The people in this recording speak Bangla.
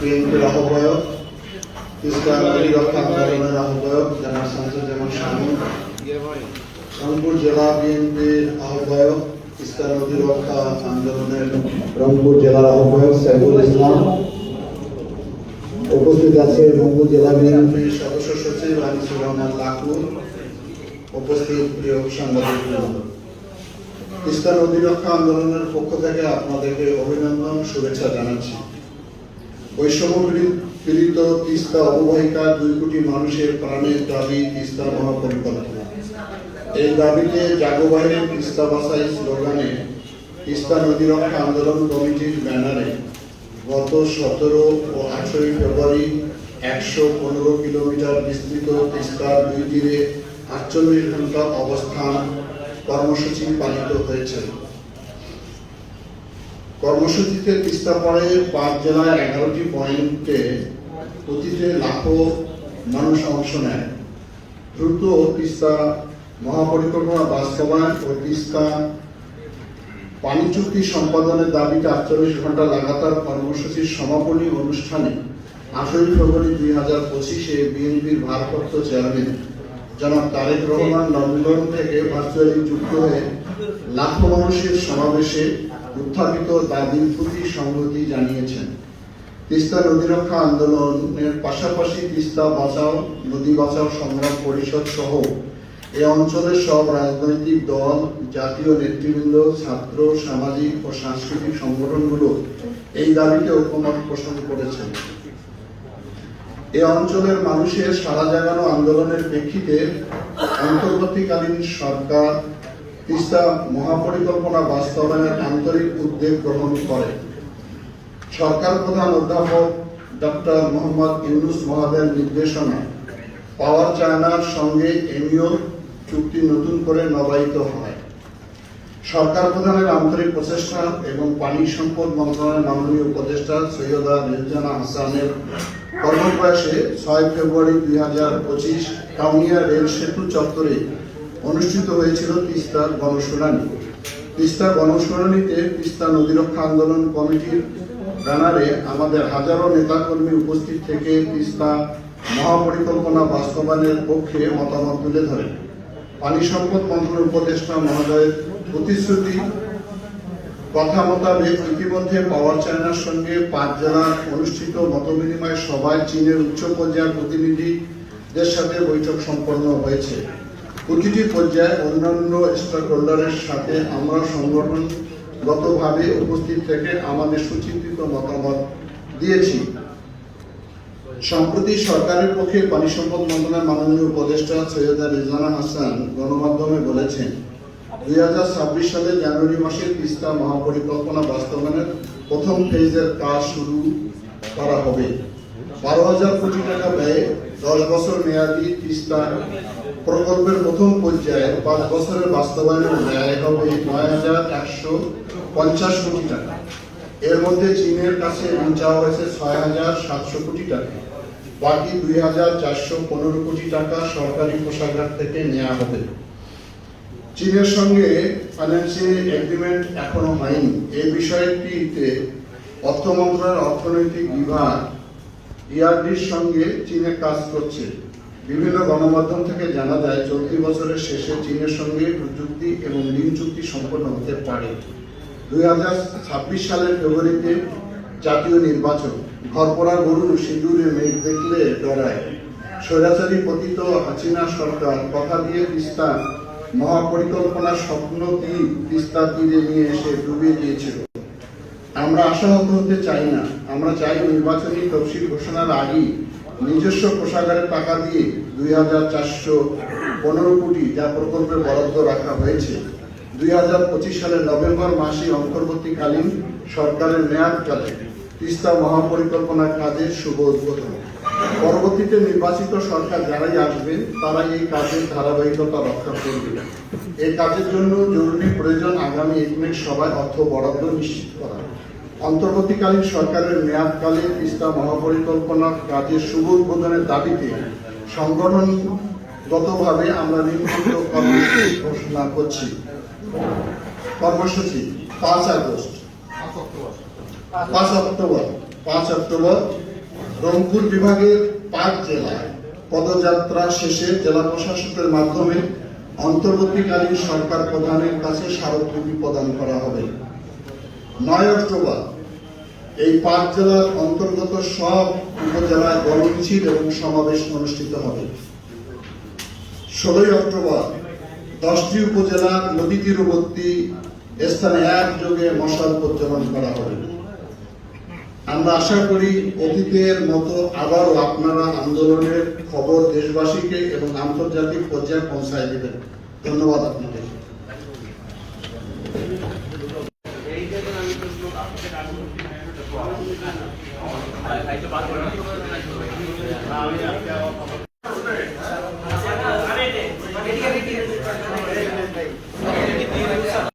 বিএনপির আহ্বায়ক রংপুর জেলা বিএনপির আহ্বায়ক নদী আন্দোলনের রংপুর জেলার আহ্বায়ক ইসলাম। উপস্থিত আছে রংপুর জেলা বিএনপির সদস্য সচিব আনিসুর রহমান লাকু। উপস্থিত প্রিয় সাংবাদিক বৃন্দ। তিস্তা নদী রক্ষা আন্দোলনের পক্ষ থেকে আপনাদেরকে অভিনন্দন, শুভেচ্ছা জানাচ্ছি। বৈষম্য পীড়ি- পীড়িত তিস্তা অববাহিকা দুই কোটি মানুষের প্রাণের দাবি তিস্তা মহাপরিকল্পনা। এই দাবিতে জাগোবাহিনী তিস্তা বাসাই স্লোগানে তিস্তা নদী রক্ষা আন্দোলন কমিটির ব্যানারে গত সতেরো ও আঠারোই ফেব্রুয়ারি একশো পনেরো কিলোমিটার বিস্তৃত তিস্তার দুই তীরে আটচল্লিশ ঘণ্টা অবস্থান কর্মসূচি পালিত হয়েছে। কর্মসূচিতে তিস্তা পড়ে পাঁচ জেলায় এগারোটি পয়েন্টে প্রতিতে লাখো মানুষ অংশ নেয়। দ্রুত তিস্তা মহাপরিকল্পনা বাস্তবায়ন ও তিস্তা পানি চুক্তি সম্পাদনের দাবিতে আটচল্লিশ ঘণ্টা লাগাতার কর্মসূচির সমাপনী অনুষ্ঠানে আঠারোই ফেব্রুয়ারি দুই হাজার পঁচিশে বিএনপির ভারপ্রাপ্ত চেয়ারম্যান জনাব তারেক রহমান লন্ডন থেকে ভার্চুয়ালি যুক্ত হয়ে লাখো মানুষের সমাবেশে উত্থাপিত দাবির প্রতি সংহতি জানিয়েছেন। তিস্তা নদী রক্ষা আন্দোলনের পাশাপাশি তিস্তা বাঁচাও, নদী বাঁচাও সংগ্রাম পরিষদ সহ এ অঞ্চলের সব রাজনৈতিক দল, জাতীয় নেতৃবৃন্দ, ছাত্র, সামাজিক ও সাংস্কৃতিক সংগঠনগুলো এই দাবিতে ঐক্যমত পোষণ করেছেন। এ অঞ্চলের মানুষের সারা জাগানো আন্দোলনের প্রেক্ষিতে অন্তর্বর্তীকালীন সরকার তিস্তা মহাপরিকল্পনা বাস্তবায়নের আন্তরিক উদ্যোগ গ্রহণ করে। সরকার প্রধান অধ্যাপক ডক্টর মোহাম্মদ ইউনুস মহাদের নির্দেশনা পাওয়ার চায়নার সঙ্গে এমইও চুক্তি নতুন করে নবায়িত হয়। সরকার প্রধানের আন্তরিক প্রচেষ্টা এবং পানি সম্পদ মন্ত্রণালয়ের মাননীয় উপদেষ্টা সৈয়দা রেজানা হাসানের কর্মপ্রয়াসে ছয় ফেব্রুয়ারি দুই হাজার পঁচিশ কাউনিয়া রেল সেতু চত্বরে অনুষ্ঠিত হয়েছিল তিস্তার গণশুনানি। তিস্তা গণশুনানিতে তিস্তা নদী রক্ষা আন্দোলন কমিটির ব্যানারে আমাদের হাজারো নেতাকর্মী উপস্থিত থেকে তিস্তা মহাপরিকল্পনা বাস্তবায়নের পক্ষে মতামত তুলে ধরেন। পানি সম্পদ মন্ত্রণালয়ের উপদেষ্টা মহোদয়ের প্রতিশ্রুতি কথা মোতাবেক ইতিমধ্যে পাওয়ার চায়নার সঙ্গে পাঁচ জেলার অনুষ্ঠিত মতবিনিময় সভায় চীনের উচ্চ পর্যায়ের প্রতিনিধিদের সাথে বৈঠক সম্পন্ন হয়েছে। প্রতিটি পর্যায়ে অন্যান্য স্টেক হোল্ডারের সাথে আমরা সংগঠনগতভাবে উপস্থিত থেকে আমাদের সুচিন্তিত মতামত দিয়েছি। সম্প্রতি সরকারের পক্ষে পানি সম্পদ মন্ত্রণালয়ের মাননীয় উপদেষ্টা সৈয়দা রিজওয়ানা হাসান গণমাধ্যমে বলেছেন, দুই হাজার ছাব্বিশ সালে জানুয়ারি মাসে তিস্তা মহাপরিকল্পনা বাস্তবায়নের প্রথম ফেজের কাজ শুরু করা হবে। বারো হাজার কোটি টাকা ব্যয়ে দশ বছর মেয়াদী তিস্তা প্রকল্পের প্রথম পর্যায়ে পাঁচ বছরের বাস্তবায়নের ব্যয় হবে নয় হাজার একশো পঞ্চাশ কোটি টাকা। এর মধ্যে চীনের কাছে ঋণ চাওয়া হয়েছে ছয় হাজার সাতশো কোটি টাকা। বাকি দুই হাজার চারশো পনেরো কোটি টাকা সরকারি কোষাগার থেকে নেওয়া হবে। চীনের সঙ্গে ফাইন্যান্সিয়াল এগ্রিমেন্ট এখনও হয়নি। এই বিষয়টিতে অর্থ মন্ত্রণালয়ের অর্থনৈতিক বিভাগ ইআরডির সঙ্গে চীনে কাজ করছে। বিভিন্ন গণমাধ্যম থেকে জানা যায়, চলতি বছরের শেষে চীনের সঙ্গে প্রযুক্তি এবং ঋণ চুক্তি সম্পন্ন হতে পারে। দুই হাজার ছাব্বিশ সালের ফেব্রুয়ারিতে জাতীয় নির্বাচন। ঘরপড়া গরু সিঁদুরে মেঘ দেখলে ডরায় স্বৈরাচারী পতিত হাসিনা সরকার কথা দিয়ে তিস্তা মহাপরিকল্পনার স্বপ্ন দ্বীপ তিস্তা তীরে নিয়ে এসে ডুবিয়ে দিয়েছিল। আমরা আশাহত হতে চাই না। আমরা চাই নির্বাচনী তফসিল ঘোষণার আগেই নিজস্ব কোষাগারের টাকা দিয়ে দুই হাজার চারশো পনেরো কোটি যা প্রকল্পে বরাদ্দ রাখা হয়েছে, দুই হাজার পঁচিশ সালের নভেম্বর মাসে অন্তর্বর্তীকালীন সরকারের মেয়াদকালে তিস্তা মহাপরিকল্পনার কাজের শুভ উদ্বোধন। পরবর্তীতে নির্বাচিত সরকার যারাই আসবেন, তারাই এই কাজের ধারাবাহিকতা রক্ষা করবে। এই কাজের জন্য জরুরি প্রয়োজন আগামী একমিক সভায় অর্থ বরাদ্দ নিশ্চিত করা। অন্তর্বর্তীকালীন সরকারের মেয়াদকালে তিস্তা মহাপরিকল্পনা কাজের শুভ উদ্বোধনের দাবিতে সংগঠনগতভাবে আমরা নিম্নলিখিত কর্মসূচি ঘোষণা করছি। কর্মসূচি পাঁচ আগস্ট। পাঁচ অক্টোবর। পাঁচ অক্টোবর। রংপুর বিভাগের পাঁচ জেলায় পদযাত্রা শেষে জেলা প্রশাসকের মাধ্যমে অন্তর্বর্তীকালীন সরকার প্রধানের কাছে স্মারকলিপি প্রদান করা হবে। নয় অক্টোবর এই পাঁচ জেলার অন্তর্গত সব উপজেলায় গণমিছিল এবং সমাবেশ অনুষ্ঠিত হবে। ষোলোই অক্টোবর দশটি উপজেলার নদী তীরবর্তী স্থানে একযোগে মশাল প্রজ্বলন করা হবে। আমরা আশা করি অতীতের মতো আবারও আপনারা আন্দোলনের খবর দেশবাসীকে এবং আন্তর্জাতিক পর্যায়ে পৌঁছায় দেবেন। ধন্যবাদ আপনাদের। আমি